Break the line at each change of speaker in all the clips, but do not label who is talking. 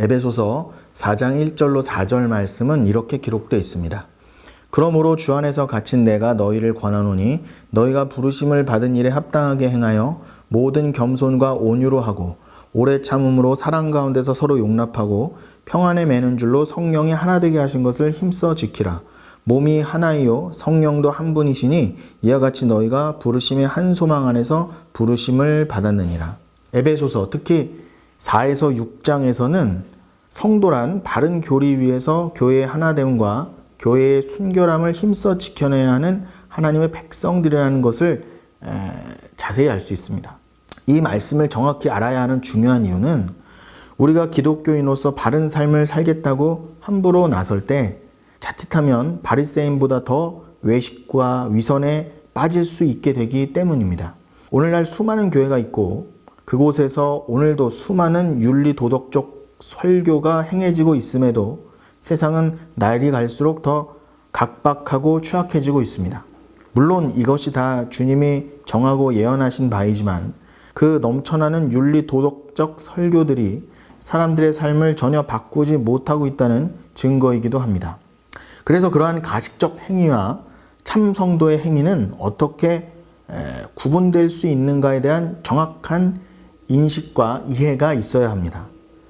에베소서 4장 1절로 4절 말씀은 이렇게 기록되어 있습니다. 그러므로 주 안에서 갇힌 내가 너희를 권하노니 너희가 부르심을 받은 일에 합당하게 행하여 모든 겸손과 온유로 하고 오래 참음으로 사랑 가운데서 서로 용납하고 평안에 매는 줄로 성령이 하나 되게 하신 것을 힘써 지키라. 몸이 하나이요 성령도 한 분이시니 이와 같이 너희가 부르심의 한 소망 안에서 부르심을 받았느니라. 에베소서 특히 4에서 6장에서는 성도란 바른 교리 위에서 교회의 하나됨과 교회의 순결함을 힘써 지켜내야 하는 하나님의 백성들이라는 것을 에, 자세히 알 수 있습니다. 이 말씀을 정확히 알아야 하는 중요한 이유는 우리가 기독교인으로서 바른 삶을 살겠다고 함부로 나설 때 자칫하면 바리새인보다 더 외식과 위선에 빠질 수 있게 되기 때문입니다. 오늘날 수많은 교회가 있고 그곳에서 오늘도 수많은 윤리 도덕적 설교가 행해지고 있음에도 세상은 날이 갈수록 더 각박하고 취약해지고 있습니다. 물론 이것이 다 주님이 정하고 예언하신 바이지만 그 넘쳐나는 윤리 도덕적 설교들이 사람들의 삶을 전혀 바꾸지 못하고 있다는 증거이기도 합니다. 그래서 그러한 가식적 행위와 참 성도의 행위는 어떻게 구분될 수 있는가에 대한 정확한 인식과 이해가 있어야 합니다.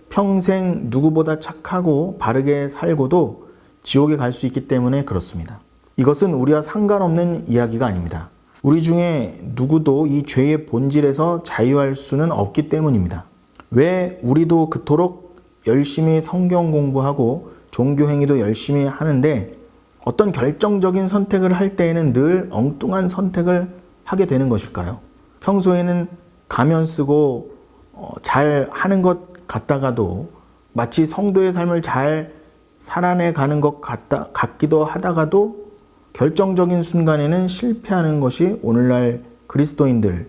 평생 누구보다 착하고 바르게 살고도 지옥에 갈 수 있기 때문에 그렇습니다. 이것은 우리와 상관없는 이야기가 아닙니다. 우리 중에 누구도 이 죄의 본질에서 자유할 수는 없기 때문입니다. 왜 우리도 그토록 열심히 성경 공부하고 종교 행위도 열심히 하는데 어떤 결정적인 선택을 할 때에는 늘 엉뚱한 선택을 하게 되는 것일까요? 평소에는 가면 쓰고 어, 잘 하는 것 같다가도 마치 성도의 삶을 잘 살아내 가는 것 같다, 같기도 하다가도 결정적인 순간에는 실패하는 것이 오늘날 그리스도인들,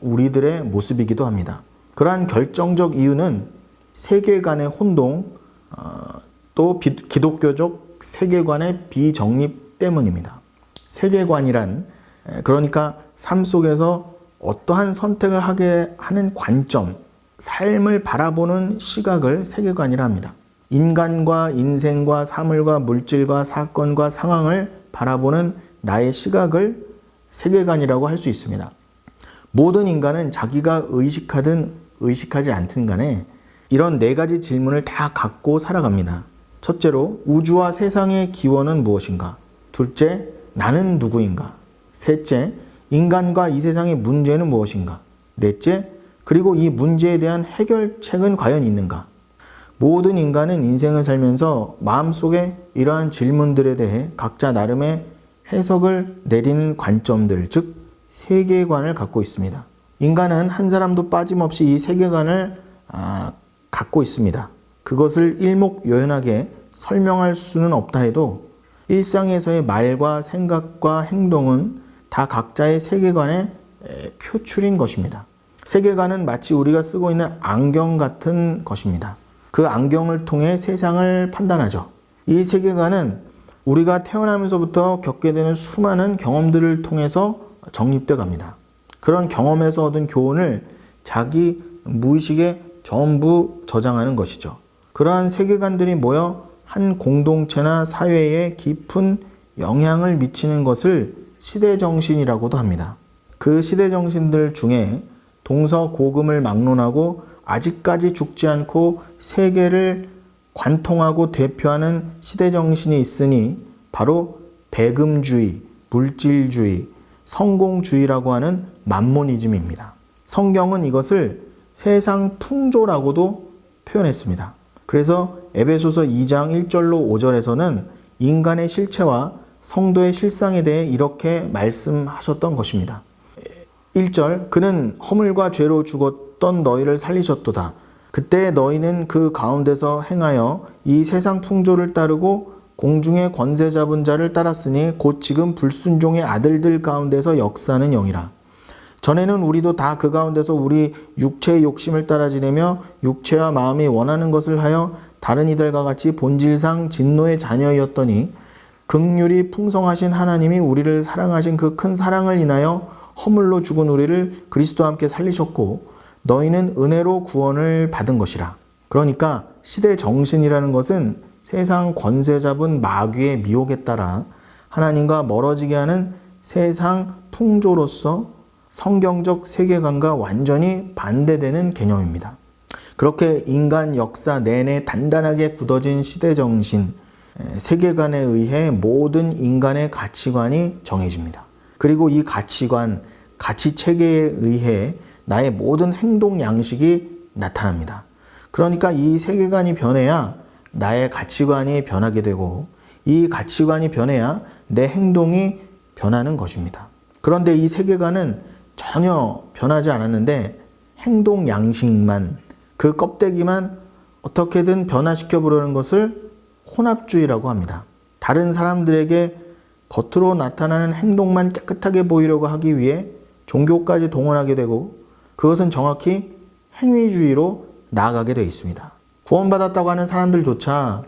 우리들의 모습이기도 합니다. 그러한 결정적 이유는 세계관의 혼동, 어, 또 기독교적 세계관의 비정립 때문입니다. 세계관이란 그러니까 삶 속에서 어떠한 선택을 하게 하는 관점, 삶을 바라보는 시각을 세계관이라 합니다. 인간과 인생과 사물과 물질과 사건과 상황을 바라보는 나의 시각을 세계관이라고 할 수 있습니다. 모든 인간은 자기가 의식하든 의식하지 않든 간에 이런 네 가지 질문을 다 갖고 살아갑니다. 첫째로, 우주와 세상의 기원은 무엇인가? 둘째, 나는 누구인가? 셋째, 인간과 이 세상의 문제는 무엇인가? 넷째, 그리고 이 문제에 대한 해결책은 과연 있는가? 모든 인간은 인생을 살면서 마음속에 이러한 질문들에 대해 각자 나름의 해석을 내리는 관점들, 즉, 세계관을 갖고 있습니다. 인간은 한 사람도 빠짐없이 이 세계관을 아, 갖고 있습니다. 그것을 일목요연하게 설명할 수는 없다 해도 일상에서의 말과 생각과 행동은 다 각자의 세계관의 표출인 것입니다. 세계관은 마치 우리가 쓰고 있는 안경 같은 것입니다. 그 안경을 통해 세상을 판단하죠. 이 세계관은 우리가 태어나면서부터 겪게 되는 수많은 경험들을 통해서 정립돼 갑니다. 그런 경험에서 얻은 교훈을 자기 무의식에 전부 저장하는 것이죠. 그러한 세계관들이 모여 한 공동체나 사회에 깊은 영향을 미치는 것을 시대 정신이라고도 합니다. 그 시대 정신들 중에 동서 고금을 막론하고 아직까지 죽지 않고 세계를 관통하고 대표하는 시대 정신이 있으니 바로 배금주의, 물질주의, 성공주의라고 하는 만모니즘입니다. 성경은 이것을 세상 풍조라고도 표현했습니다. 그래서 에베소서 2장 1절로 5절에서는 인간의 실체와 성도의 실상에 대해 이렇게 말씀하셨던 것입니다. 1절 그는 허물과 죄로 죽었던 너희를 살리셨도다. 그때 너희는 그 가운데서 행하여 이 세상 풍조를 따르고 공중의 권세 잡은 자를 따랐으니 곧 지금 불순종의 아들들 가운데서 역사는 영이라. 전에는 우리도 다 그 가운데서 우리 육체의 욕심을 따라 지내며 육체와 마음이 원하는 것을 하여 다른 이들과 같이 본질상 진노의 자녀였더니 극률이 풍성하신 하나님이 우리를 사랑하신 그 큰 사랑을 인하여 허물로 죽은 우리를 그리스도와 함께 살리셨고 너희는 은혜로 구원을 받은 것이라. 그러니까 시대 정신이라는 것은 세상 권세 잡은 마귀의 미혹에 따라 하나님과 멀어지게 하는 세상 풍조로서 성경적 세계관과 완전히 반대되는 개념입니다. 그렇게 인간 역사 내내 단단하게 굳어진 시대 정신, 세계관에 의해 모든 인간의 가치관이 정해집니다. 그리고 이 가치관, 가치 체계에 의해 나의 모든 행동 양식이 나타납니다. 그러니까 이 세계관이 변해야 나의 가치관이 변하게 되고 이 가치관이 변해야 내 행동이 변하는 것입니다. 그런데 이 세계관은 전혀 변하지 않았는데 행동 양식만 그 껍데기만 어떻게든 변화시켜 보려는 것을 혼합주의라고 합니다. 다른 사람들에게 겉으로 나타나는 행동만 깨끗하게 보이려고 하기 위해 종교까지 동원하게 되고 그것은 정확히 행위주의로 나아가게 되어 있습니다. 구원받았다고 하는 사람들조차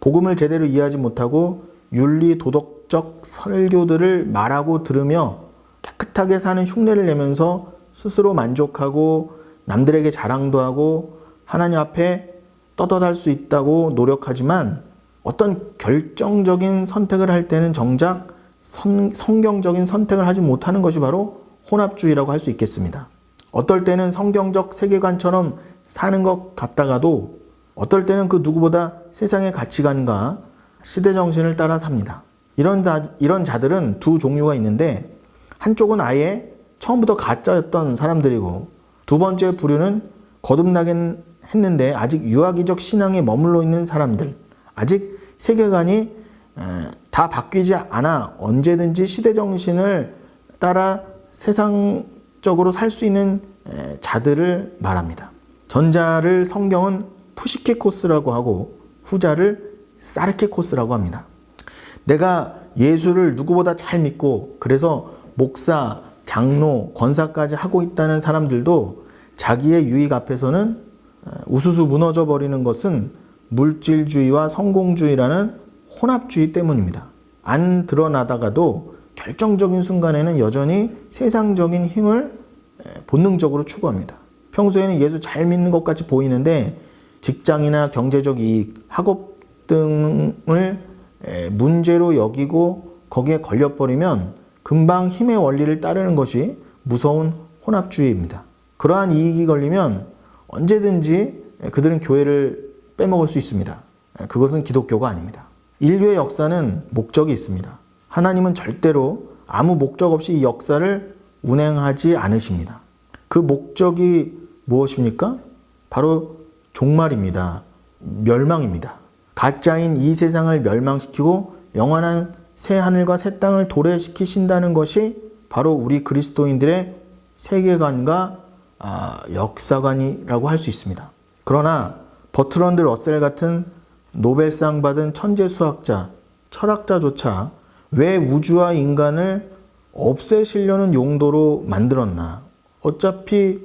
복음을 제대로 이해하지 못하고 윤리 도덕적 설교들을 말하고 들으며 깨끗하게 사는 흉내를 내면서 스스로 만족하고 남들에게 자랑도 하고 하나님 앞에 떳떳할 수 있다고 노력하지만 어떤 결정적인 선택을 할 때는 정작 선, 성경적인 선택을 하지 못하는 것이 바로 혼합주의라고 할 수 있겠습니다. 어떨 때는 성경적 세계관처럼 사는 것 같다가도 어떨 때는 그 누구보다 세상의 가치관과 시대 정신을 따라 삽니다. 이런, 다, 이런 자들은 두 종류가 있는데 한쪽은 아예 처음부터 가짜였던 사람들이고 두 번째 부류는 거듭나긴 했는데 아직 유아기적 신앙에 머물러 있는 사람들 아직 세계관이 다 바뀌지 않아 언제든지 시대 정신을 따라 세상적으로 살 수 있는 자들을 말합니다. 전자를 성경은 푸시케코스라고 하고 후자를 사르케코스라고 합니다. 내가 예수를 누구보다 잘 믿고 그래서 목사, 장로, 권사까지 하고 있다는 사람들도 자기의 유익 앞에서는 우수수 무너져 버리는 것은 물질주의와 성공주의라는 혼합주의 때문입니다. 안 드러나다가도 결정적인 순간에는 여전히 세상적인 힘을 본능적으로 추구합니다. 평소에는 예수 잘 믿는 것 같이 보이는데 직장이나 경제적 이익, 학업 등을 문제로 여기고 거기에 걸려버리면 금방 힘의 원리를 따르는 것이 무서운 혼합주의입니다. 그러한 이익이 걸리면 언제든지 그들은 교회를 빼먹을 수 있습니다. 그것은 기독교가 아닙니다. 인류의 역사는 목적이 있습니다. 하나님은 절대로 아무 목적 없이 이 역사를 운행하지 않으십니다. 그 목적이 무엇입니까? 바로 종말입니다. 멸망입니다. 가짜인 이 세상을 멸망시키고 영원한 새 하늘과 새 땅을 도래시키신다는 것이 바로 우리 그리스도인들의 세계관과 아, 역사관이라고 할 수 있습니다. 그러나 버트런드 러셀 같은 노벨상 받은 천재 수학자, 철학자조차 왜 우주와 인간을 없애시려는 용도로 만들었나? 어차피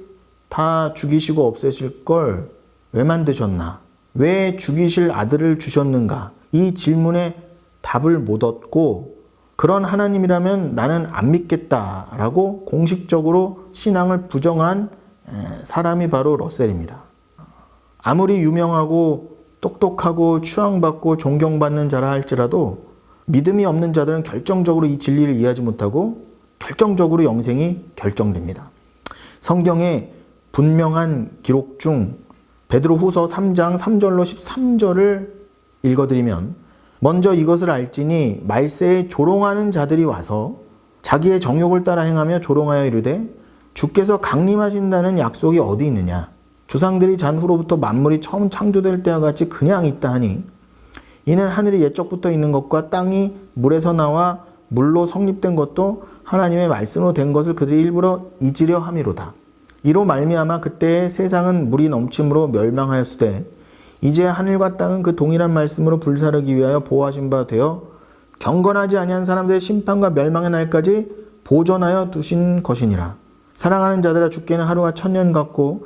다 죽이시고 없애실 걸 왜 만드셨나? 왜 죽이실 아들을 주셨는가? 이 질문에 답을 못 얻고 그런 하나님이라면 나는 안 믿겠다라고 공식적으로 신앙을 부정한 사람이 바로 러셀입니다. 아무리 유명하고 똑똑하고 추앙받고 존경받는 자라 할지라도 믿음이 없는 자들은 결정적으로 이 진리를 이해하지 못하고 결정적으로 영생이 결정됩니다. 성경에 분명한 기록 중 베드로 후서 3장 3절로 13절을 읽어드리면 먼저 이것을 알지니 말세에 조롱하는 자들이 와서 자기의 정욕을 따라 행하며 조롱하여 이르되 주께서 강림하신다는 약속이 어디 있느냐 조상들이 잔 후로부터 만물이 처음 창조될 때와 같이 그냥 있다 하니 이는 하늘이 옛적부터 있는 것과 땅이 물에서 나와 물로 성립된 것도 하나님의 말씀으로 된 것을 그들이 일부러 잊으려 함이로다. 이로 말미암아 그때의 세상은 물이 넘침으로 멸망하였으되 이제 하늘과 땅은 그 동일한 말씀으로 불사르기 위하여 보호하신 바 되어 경건하지 아니한 사람들의 심판과 멸망의 날까지 보존하여 두신 것이니라. 사랑하는 자들아 주께는 하루가 천년 같고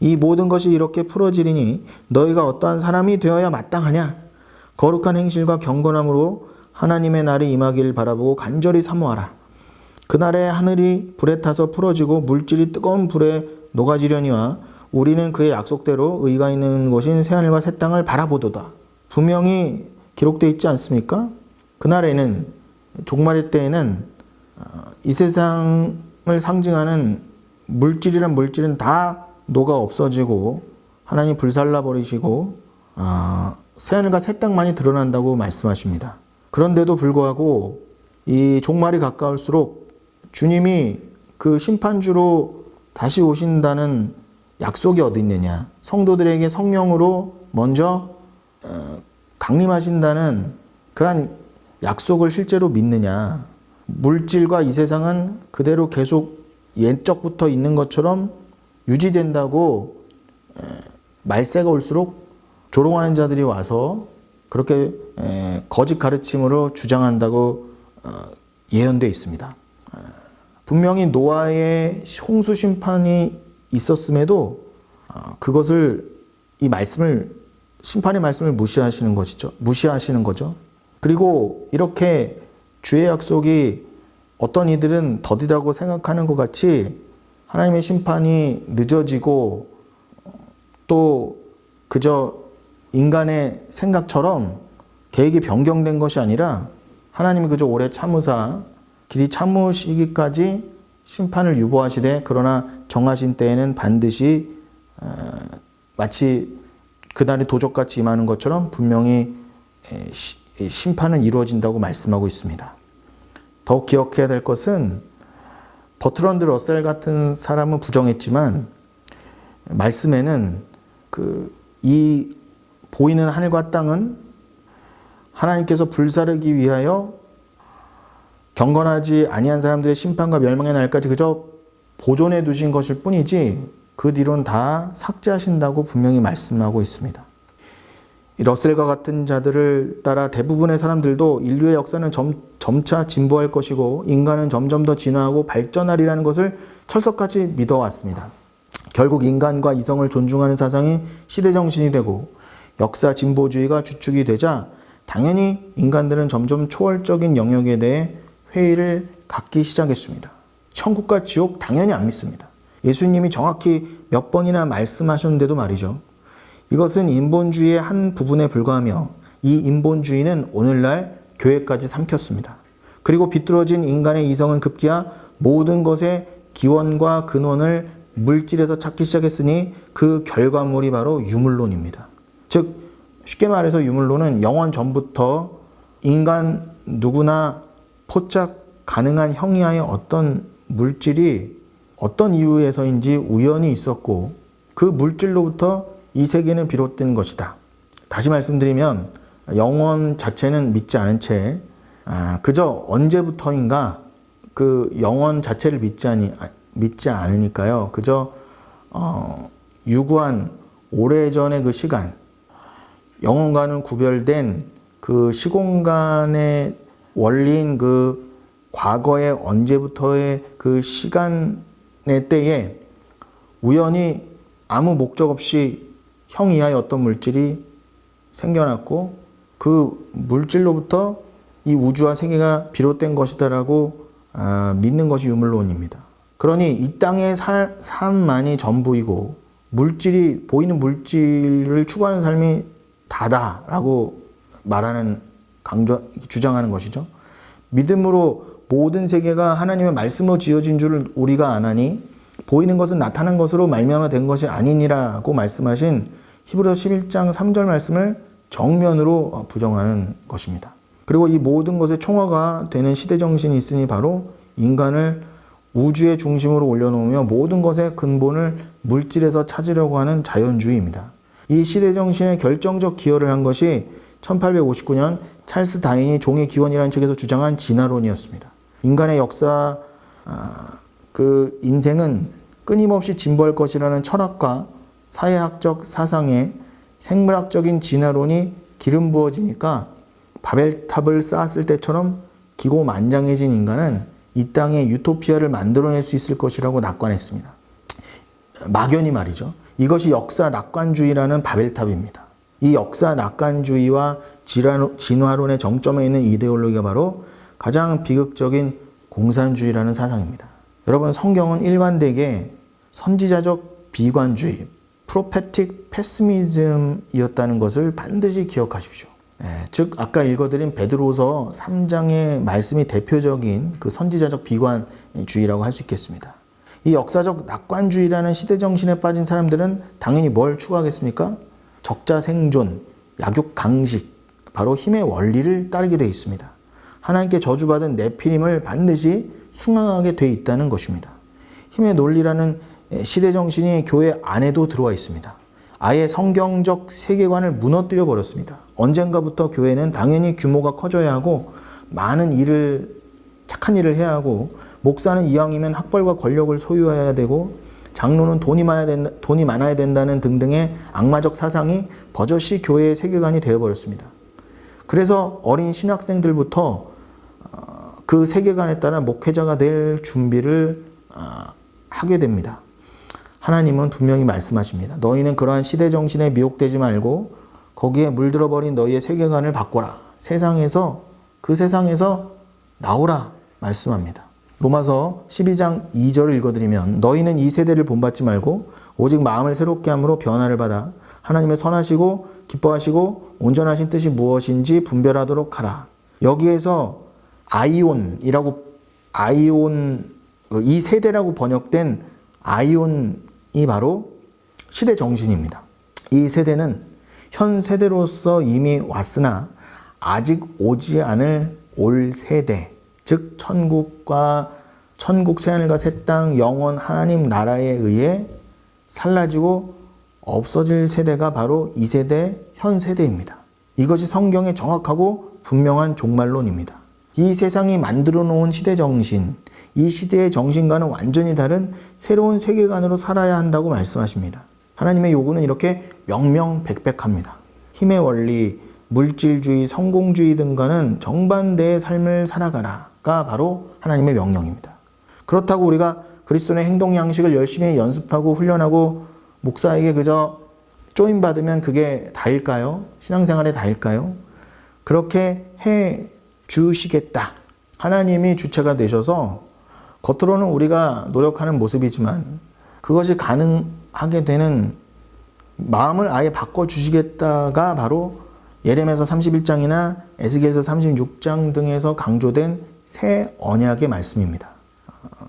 이 모든 것이 이렇게 풀어지리니 너희가 어떠한 사람이 되어야 마땅하냐? 거룩한 행실과 경건함으로 하나님의 날이 임하길 바라보고 간절히 사모하라. 그날에 하늘이 불에 타서 풀어지고 물질이 뜨거운 불에 녹아지려니와 우리는 그의 약속대로 의가 있는 곳인 새하늘과 새 땅을 바라보도다. 분명히 기록되어 있지 않습니까? 그날에는 종말의 때에는 어, 이 세상을 상징하는 물질이란 물질은 다 녹아 없어지고 하나님 불살라 버리시고 어, 새하늘과 새 땅만이 드러난다고 말씀하십니다. 그런데도 불구하고 이 종말이 가까울수록 주님이 그 심판주로 다시 오신다는 약속이 어디 있느냐? 성도들에게 성령으로 먼저 어, 강림하신다는 그러한 약속을 실제로 믿느냐? 물질과 이 세상은 그대로 계속 옛적부터 있는 것처럼 유지된다고 에, 말세가 올수록 조롱하는 자들이 와서 그렇게 에, 거짓 가르침으로 주장한다고 어, 예언되어 있습니다. 어, 분명히 노아의 홍수 심판이 있었음에도 어, 그것을 이 말씀을 심판의 말씀을 무시하시는 것이죠. 무시하시는 거죠. 그리고 이렇게 주의 약속이 어떤 이들은 더디다고 생각하는 것 같이 하나님의 심판이 늦어지고 또 그저 인간의 생각처럼 계획이 변경된 것이 아니라 하나님이 그저 오래 참으사 길이 참으시기까지 심판을 유보하시되 그러나 정하신 때에는 반드시 어, 마치 그날이 도적같이 임하는 것처럼 분명히 심판은 이루어진다고 말씀하고 있습니다. 더욱 기억해야 될 것은 버트런드 러셀 같은 사람은 부정했지만 말씀에는 그 이 보이는 하늘과 땅은 하나님께서 불사르기 위하여 경건하지 아니한 사람들의 심판과 멸망의 날까지 그저 보존해 두신 것일 뿐이지 그 뒤로는 다 삭제하신다고 분명히 말씀하고 있습니다. 이 러셀과 같은 자들을 따라 대부분의 사람들도 인류의 역사는 점, 점차 진보할 것이고 인간은 점점 더 진화하고 발전하리라는 것을 철석같이 믿어왔습니다. 결국 인간과 이성을 존중하는 사상이 시대 정신이 되고 역사 진보주의가 주축이 되자 당연히 인간들은 점점 초월적인 영역에 대해 회의를 갖기 시작했습니다. 천국과 지옥 당연히 안 믿습니다. 예수님이 정확히 몇 번이나 말씀하셨는데도 말이죠. 이것은 인본주의의 한 부분에 불과하며 이 인본주의는 오늘날 교회까지 삼켰습니다. 그리고 비뚤어진 인간의 이성은 급기야 모든 것의 기원과 근원을 물질에서 찾기 시작했으니 그 결과물이 바로 유물론입니다. 즉 쉽게 말해서 유물론은 영원 전부터 인간 누구나 포착 가능한 형이하의 어떤 물질이 어떤 이유에서인지 우연히 있었고 그 물질로부터 이 세계는 비롯된 것이다. 다시 말씀드리면 영원 자체는 믿지 않은 채 아, 그저 언제부터인가 그 영원 자체를 믿지 아니 믿지 않으니까요. 그저 어, 유구한 오래전의 그 시간, 영혼과는 구별된 그 시공간의 원리인 그 과거의 언제부터의 그 시간의 때에 우연히 아무 목적 없이 형 이하의 어떤 물질이 생겨났고 그 물질로부터 이 우주와 세계가 비롯된 것이다라고 아, 믿는 것이 유물론입니다. 그러니 이 땅의 살, 삶만이 전부이고 물질이 보이는 물질을 추구하는 삶이 다다라고 말하는 강조 주장하는 것이죠. 믿음으로 모든 세계가 하나님의 말씀으로 지어진 줄을 우리가 아나니 보이는 것은 나타난 것으로 말미암아 된 것이 아니니라고 말씀하신 히브리서 11장 3절 말씀을 정면으로 부정하는 것입니다. 그리고 이 모든 것의 총화가 되는 시대 정신이 있으니 바로 인간을 우주의 중심으로 올려놓으며 모든 것의 근본을 물질에서 찾으려고 하는 자연주의입니다. 이 시대 정신에 결정적 기여를 한 것이 1859년 찰스 다인이 종의 기원이라는 책에서 주장한 진화론이었습니다. 인간의 역사, 아, 그 인생은 끊임없이 진보할 것이라는 철학과 사회학적 사상에 생물학적인 진화론이 기름 부어지니까 바벨탑을 쌓았을 때처럼 기고만장해진 인간은 이 땅에 유토피아를 만들어낼 수 있을 것이라고 낙관했습니다. 막연히 말이죠. 이것이 역사 낙관주의라는 바벨탑입니다. 이 역사 낙관주의와 진화론- 진화론의 정점에 있는 이데올로기가 바로 가장 비극적인 공산주의라는 사상입니다. 여러분 성경은 일관되게 선지자적 비관주의, 프로페틱 패스미즘이었다는 것을 반드시 기억하십시오. 예, 즉 아까 읽어드린 베드로서 3장의 말씀이 대표적인 그 선지자적 비관주의라고 할 수 있겠습니다. 이 역사적 낙관주의라는 시대 정신에 빠진 사람들은 당연히 뭘 추구하겠습니까? 적자 생존, 약육 강식, 바로 힘의 원리를 따르게 되어 있습니다. 하나님께 저주받은 네피림을 반드시 숭앙하게 돼 있다는 것입니다. 힘의 논리라는 시대 정신이 교회 안에도 들어와 있습니다. 아예 성경적 세계관을 무너뜨려 버렸습니다. 언젠가부터 교회는 당연히 규모가 커져야 하고 많은 일을 착한 일을 해야 하고 목사는 이왕이면 학벌과 권력을 소유해야 되고 장로는 돈이 많아야 된다, 돈이 많아야 된다는 등등의 악마적 사상이 버젓이 교회의 세계관이 되어 버렸습니다. 그래서 어린 신학생들부터 어, 그 세계관에 따라 목회자가 될 준비를 어, 하게 됩니다. 하나님은 분명히 말씀하십니다. 너희는 그러한 시대 정신에 미혹되지 말고 거기에 물들어 버린 너희의 세계관을 바꿔라. 세상에서 그 세상에서 나오라 말씀합니다. 로마서 12장 2절을 읽어드리면 너희는 이 세대를 본받지 말고 오직 마음을 새롭게 함으로 변화를 받아 하나님의 선하시고 기뻐하시고 온전하신 뜻이 무엇인지 분별하도록 하라. 여기에서 아이온이라고 아이온 이 세대라고 번역된 아이온 이 바로 시대 정신입니다. 이 세대는 현 세대로서 이미 왔으나 아직 오지 않을 올 세대, 즉 천국과 천국 새하늘과 새 땅 영원 하나님 나라에 의해 살라지고 없어질 세대가 바로 이 세대 현 세대입니다. 이것이 성경의 정확하고 분명한 종말론입니다. 이 세상이 만들어 놓은 시대 정신, 이 시대의 정신과는 완전히 다른 새로운 세계관으로 살아야 한다고 말씀하십니다. 하나님의 요구는 이렇게 명명백백합니다. 힘의 원리, 물질주의, 성공주의 등과는 정반대의 삶을 살아가라가 바로 하나님의 명령입니다. 그렇다고 우리가 그리스도의 행동 양식을 열심히 연습하고 훈련하고 목사에게 그저 쪼임 받으면 그게 다일까요? 신앙생활에 다일까요? 그렇게 해 주시겠다. 하나님이 주체가 되셔서 겉으로는 우리가 노력하는 모습이지만 그것이 가능하게 되는 마음을 아예 바꿔 주시겠다가 바로 예레미야서 31장이나 에스겔서 36장 등에서 강조된 새 언약의 말씀입니다. 어,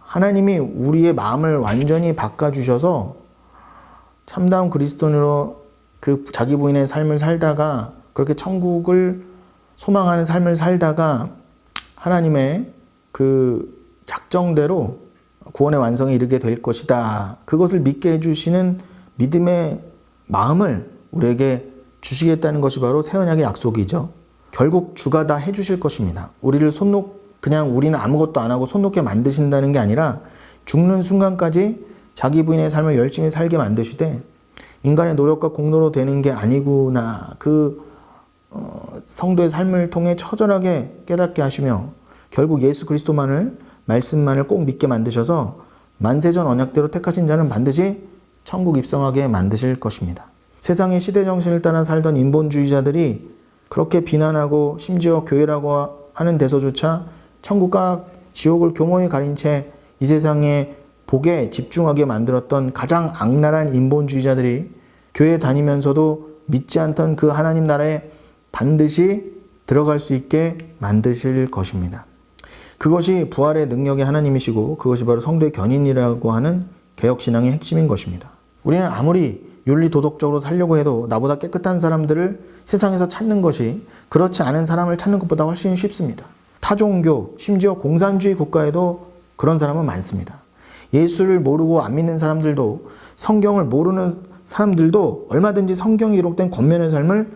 하나님이 우리의 마음을 완전히 바꿔 주셔서 참다운 그리스도인으로 그 자기 부인의 삶을 살다가 그렇게 천국을 소망하는 삶을 살다가 하나님의 그 작정대로 구원의 완성에 이르게 될 것이다. 그것을 믿게 해주시는 믿음의 마음을 우리에게 주시겠다는 것이 바로 새 언약의 약속이죠. 결국 주가 다 해주실 것입니다. 우리를 손 놓, 그냥 우리는 아무것도 안 하고 손 놓게 만드신다는 게 아니라 죽는 순간까지 자기 부인의 삶을 열심히 살게 만드시되 인간의 노력과 공로로 되는 게 아니구나. 그 어, 성도의 삶을 통해 처절하게 깨닫게 하시며 결국 예수 그리스도만을 말씀만을 꼭 믿게 만드셔서 만세전 언약대로 택하신 자는 반드시 천국 입성하게 만드실 것입니다. 세상의 시대 정신을 따라 살던 인본주의자들이 그렇게 비난하고 심지어 교회라고 하는 데서조차 천국과 지옥을 교모에 가린 채 이 세상의 복에 집중하게 만들었던 가장 악랄한 인본주의자들이 교회 다니면서도 믿지 않던 그 하나님 나라에 반드시 들어갈 수 있게 만드실 것입니다. 그것이 부활의 능력의 하나님이시고 그것이 바로 성도의 견인이라고 하는 개혁신앙의 핵심인 것입니다. 우리는 아무리 윤리 도덕적으로 살려고 해도 나보다 깨끗한 사람들을 세상에서 찾는 것이 그렇지 않은 사람을 찾는 것보다 훨씬 쉽습니다. 타종교, 심지어 공산주의 국가에도 그런 사람은 많습니다. 예수를 모르고 안 믿는 사람들도 성경을 모르는 사람들도 얼마든지 성경에 기록된 권면의 삶을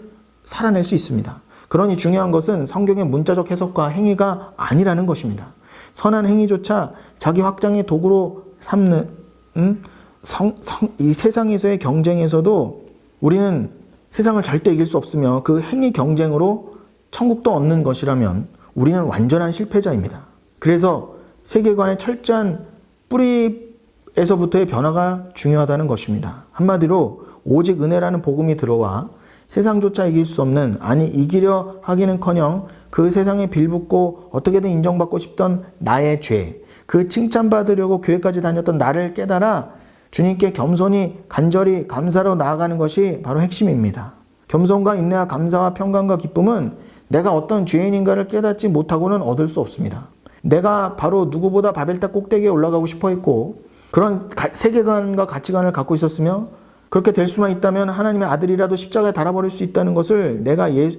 살아낼 수 있습니다. 그러니 중요한 것은 성경의 문자적 해석과 행위가 아니라는 것입니다. 선한 행위조차 자기 확장의 도구로 삼는 음? 성, 성, 이 세상에서의 경쟁에서도 우리는 세상을 절대 이길 수 없으며 그 행위 경쟁으로 천국도 얻는 것이라면 우리는 완전한 실패자입니다. 그래서 세계관의 철저한 뿌리에서부터의 변화가 중요하다는 것입니다. 한마디로 오직 은혜라는 복음이 들어와 세상조차 이길 수 없는 아니 이기려 하기는커녕 그 세상에 빌붙고 어떻게든 인정받고 싶던 나의 죄, 그 칭찬받으려고 교회까지 다녔던 나를 깨달아 주님께 겸손히 간절히 감사로 나아가는 것이 바로 핵심입니다. 겸손과 인내와 감사와 평강과 기쁨은 내가 어떤 죄인인가를 깨닫지 못하고는 얻을 수 없습니다. 내가 바로 누구보다 바벨탑 꼭대기에 올라가고 싶어 했고 그런 가- 세계관과 가치관을 갖고 있었으며 그렇게 될 수만 있다면 하나님의 아들이라도 십자가에 달아버릴 수 있다는 것을 내가 예,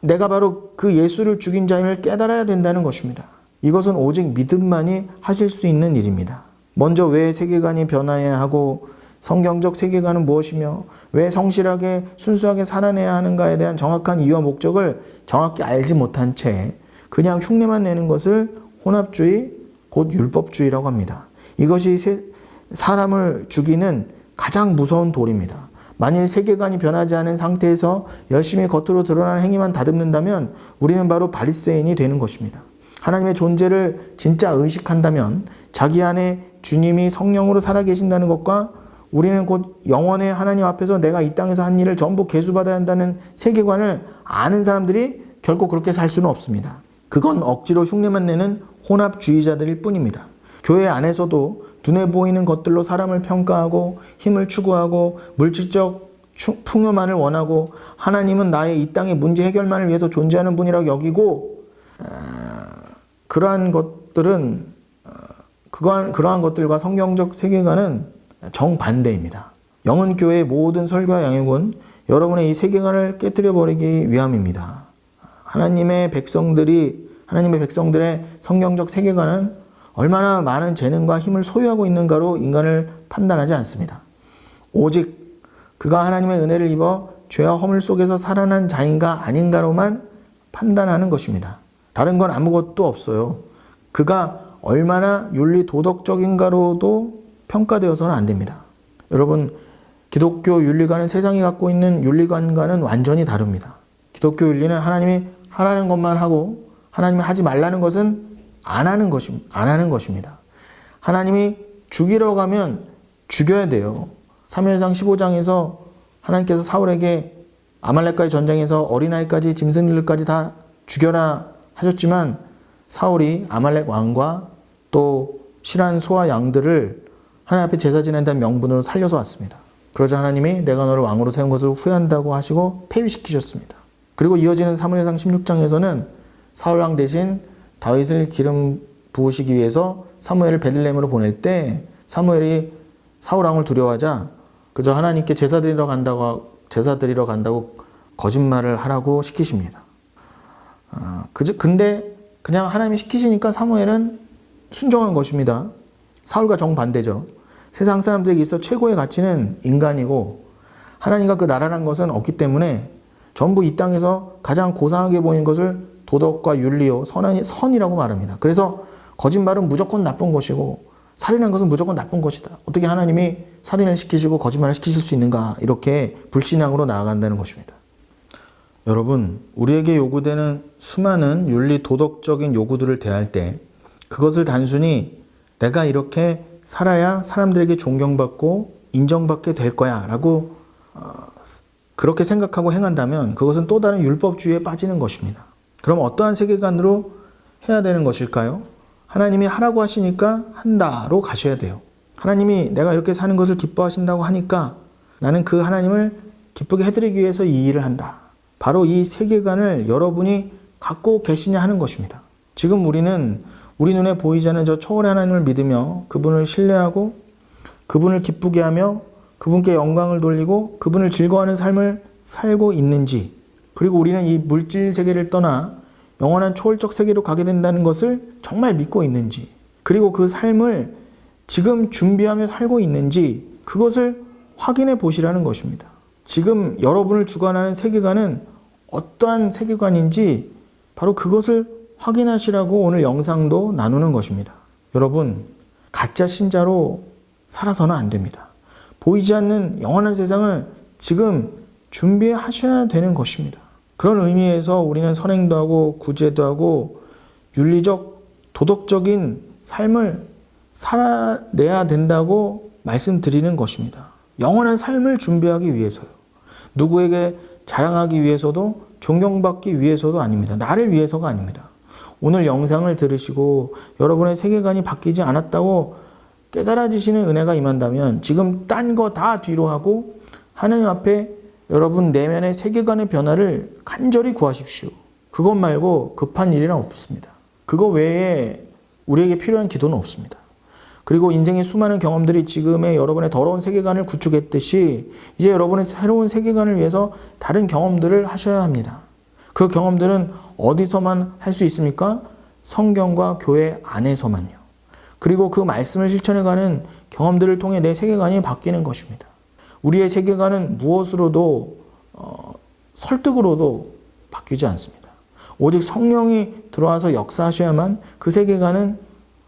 내가 바로 그 예수를 죽인 자임을 깨달아야 된다는 것입니다. 이것은 오직 믿음만이 하실 수 있는 일입니다. 먼저 왜 세계관이 변화해야 하고 성경적 세계관은 무엇이며 왜 성실하게 순수하게 살아내야 하는가에 대한 정확한 이유와 목적을 정확히 알지 못한 채 그냥 흉내만 내는 것을 혼합주의 곧 율법주의라고 합니다. 이것이 세- 사람을 죽이는 가장 무서운 돌입니다. 만일 세계관이 변하지 않은 상태에서 열심히 겉으로 드러나는 행위만 다듬는다면 우리는 바로 바리새인이 되는 것입니다. 하나님의 존재를 진짜 의식한다면 자기 안에 주님이 성령으로 살아계신다는 것과 우리는 곧 영원의 하나님 앞에서 내가 이 땅에서 한 일을 전부 계수받아야 한다는 세계관을 아는 사람들이 결코 그렇게 살 수는 없습니다. 그건 억지로 흉내만 내는 혼합주의자들일 뿐입니다. 교회 안에서도 눈에 보이는 것들로 사람을 평가하고 힘을 추구하고 물질적 추- 풍요만을 원하고 하나님은 나의 이 땅의 문제 해결만을 위해서 존재하는 분이라고 여기고 그러한 것들은 어, 그러한, 그러한 것들과 성경적 세계관은 정반대입니다. 영은 교회의 모든 설교와 양육은 여러분의 이 세계관을 깨뜨려 버리기 위함입니다. 하나님의 백성들이 하나님의 백성들의 성경적 세계관은 얼마나 많은 재능과 힘을 소유하고 있는가로 인간을 판단하지 않습니다. 오직 그가 하나님의 은혜를 입어 죄와 허물 속에서 살아난 자인가 아닌가로만 판단하는 것입니다. 다른 건 아무것도 없어요. 그가 얼마나 윤리 도덕적인가로도 평가되어서는 안 됩니다. 여러분, 기독교 윤리관은 세상이 갖고 있는 윤리관과는 완전히 다릅니다. 기독교 윤리는 하나님이 하라는 것만 하고 하나님이 하지 말라는 것은 안 하는 것임, 안 하는 것입니다. 하나님이 죽이러 가면 죽여야 돼요. 3일상 15장에서 하나님께서 사울에게 아말렉과의 전쟁에서 어린아이까지 짐승들까지 다 죽여라 하셨지만 사울이 아말렉 왕과 또 실한 소와 양들을 하나님 앞에 제사 지낸다는 명분으로 살려서 왔습니다. 그러자 하나님이 내가 너를 왕으로 세운 것을 후회한다고 하시고 폐위시키셨습니다. 그리고 이어지는 사무엘상 16장에서는 사울 왕 대신 다윗을 기름 부으시기 위해서 사무엘을 베들레헴으로 보낼 때 사무엘이 사울 왕을 두려워하자 그저 하나님께 제사 드리러 간다고 제사 드리러 간다고 거짓말을 하라고 시키십니다. 아, 그저 근데 그냥 하나님이 시키시니까 사무엘은 순종한 것입니다. 사울과 정반대죠. 세상 사람들에게 있어 최고의 가치는 인간이고 하나님과 그 나라란 것은 없기 때문에 전부 이 땅에서 가장 고상하게 보이는 것을 도덕과 윤리요 선한 선이라고 말합니다. 그래서 거짓말은 무조건 나쁜 것이고 살인한 것은 무조건 나쁜 것이다. 어떻게 하나님이 살인을 시키시고 거짓말을 시키실 수 있는가 이렇게 불신앙으로 나아간다는 것입니다. 여러분, 우리에게 요구되는 수많은 윤리 도덕적인 요구들을 대할 때 그것을 단순히 내가 이렇게 살아야 사람들에게 존경받고 인정받게 될 거야 라고 어, 그렇게 생각하고 행한다면 그것은 또 다른 율법주의에 빠지는 것입니다. 그럼 어떠한 세계관으로 해야 되는 것일까요? 하나님이 하라고 하시니까 한다로 가셔야 돼요. 하나님이 내가 이렇게 사는 것을 기뻐하신다고 하니까 나는 그 하나님을 기쁘게 해드리기 위해서 이 일을 한다. 바로 이 세계관을 여러분이 갖고 계시냐 하는 것입니다. 지금 우리는 우리 눈에 보이지 않는 저 초월의 하나님을 믿으며 그분을 신뢰하고 그분을 기쁘게 하며 그분께 영광을 돌리고 그분을 즐거워하는 삶을 살고 있는지 그리고 우리는 이 물질 세계를 떠나 영원한 초월적 세계로 가게 된다는 것을 정말 믿고 있는지 그리고 그 삶을 지금 준비하며 살고 있는지 그것을 확인해 보시라는 것입니다. 지금 여러분을 주관하는 세계관은 어떠한 세계관인지 바로 그것을 확인하시라고 오늘 영상도 나누는 것입니다. 여러분, 가짜 신자로 살아서는 안 됩니다. 보이지 않는 영원한 세상을 지금 준비하셔야 되는 것입니다. 그런 의미에서 우리는 선행도 하고 구제도 하고 윤리적 도덕적인 삶을 살아내야 된다고 말씀드리는 것입니다. 영원한 삶을 준비하기 위해서요. 누구에게 자랑하기 위해서도 존경받기 위해서도 아닙니다. 나를 위해서가 아닙니다. 오늘 영상을 들으시고 여러분의 세계관이 바뀌지 않았다고 깨달아지시는 은혜가 임한다면 지금 딴 거 다 뒤로 하고 하나님 앞에 여러분 내면의 세계관의 변화를 간절히 구하십시오. 그것 말고 급한 일이란 없습니다. 그거 외에 우리에게 필요한 기도는 없습니다. 그리고 인생의 수많은 경험들이 지금의 여러분의 더러운 세계관을 구축했듯이 이제 여러분의 새로운 세계관을 위해서 다른 경험들을 하셔야 합니다. 그 경험들은 어디서만 할 수 있습니까? 성경과 교회 안에서만요. 그리고 그 말씀을 실천해가는 경험들을 통해 내 세계관이 바뀌는 것입니다. 우리의 세계관은 무엇으로도 어, 설득으로도 바뀌지 않습니다. 오직 성령이 들어와서 역사하셔야만 그 세계관은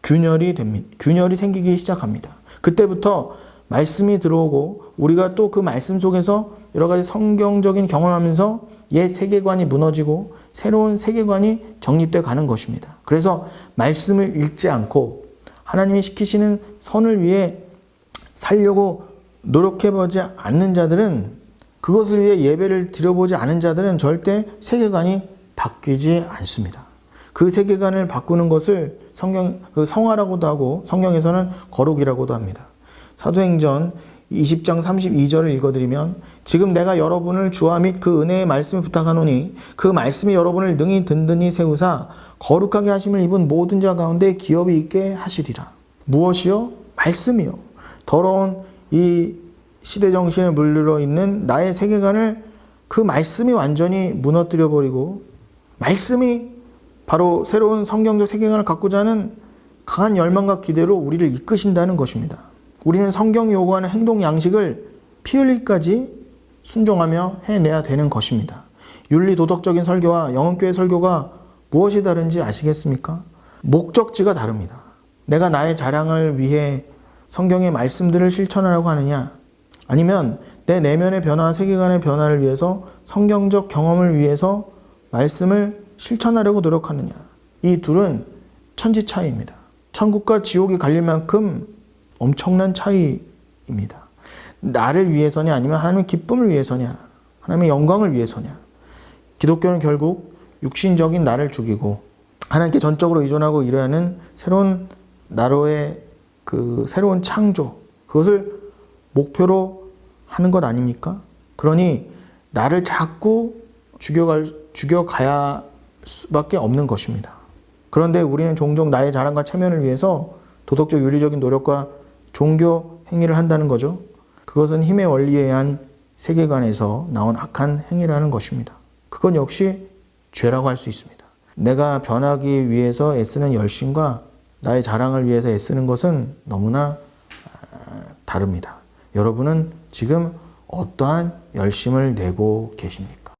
균열이 됩니다. 균열이 생기기 시작합니다. 그때부터 말씀이 들어오고 우리가 또 그 말씀 속에서 여러 가지 성경적인 경험하면서 옛 세계관이 무너지고 새로운 세계관이 정립돼 가는 것입니다. 그래서 말씀을 읽지 않고 하나님이 시키시는 선을 위해 살려고 노력해보지 않는 자들은 그것을 위해 예배를 드려보지 않은 자들은 절대 세계관이 바뀌지 않습니다. 그 세계관을 바꾸는 것을 성경 그 성화라고도 하고 성경에서는 거룩이라고도 합니다. 사도행전 20장 32절을 읽어드리면 지금 내가 여러분을 주와 및 그 은혜의 말씀을 부탁하노니 그 말씀이 여러분을 능히 든든히 세우사 거룩하게 하심을 입은 모든 자 가운데 기업이 있게 하시리라. 무엇이요? 말씀이요. 더러운 이 시대 정신에 물들어 있는 나의 세계관을 그 말씀이 완전히 무너뜨려 버리고 말씀이 바로 새로운 성경적 세계관을 갖고자 하는 강한 열망과 기대로 우리를 이끄신다는 것입니다. 우리는 성경이 요구하는 행동 양식을 피 흘리기까지 순종하며 해내야 되는 것입니다. 윤리 도덕적인 설교와 영혼교회 설교가 무엇이 다른지 아시겠습니까? 목적지가 다릅니다. 내가 나의 자랑을 위해 성경의 말씀들을 실천하려고 하느냐? 아니면 내 내면의 변화, 세계관의 변화를 위해서 성경적 경험을 위해서 말씀을 실천하려고 노력하느냐? 이 둘은 천지 차이입니다. 천국과 지옥이 갈릴 만큼 엄청난 차이입니다. 나를 위해서냐 아니면 하나님의 기쁨을 위해서냐 하나님의 영광을 위해서냐 기독교는 결국 육신적인 나를 죽이고 하나님께 전적으로 의존하고 일하는 새로운 나로의 그 새로운 창조 그것을 목표로 하는 것 아닙니까? 그러니 나를 자꾸 죽여갈 죽여가야 수밖에 없는 것입니다. 그런데 우리는 종종 나의 자랑과 체면을 위해서 도덕적 윤리적인 노력과 종교 행위를 한다는 거죠. 그것은 힘의 원리에 의한 세계관에서 나온 악한 행위라는 것입니다. 그건 역시 죄라고 할 수 있습니다. 내가 변하기 위해서 애쓰는 열심과 나의 자랑을 위해서 애쓰는 것은 너무나 아, 다릅니다. 여러분은 지금 어떠한 열심을 내고 계십니까?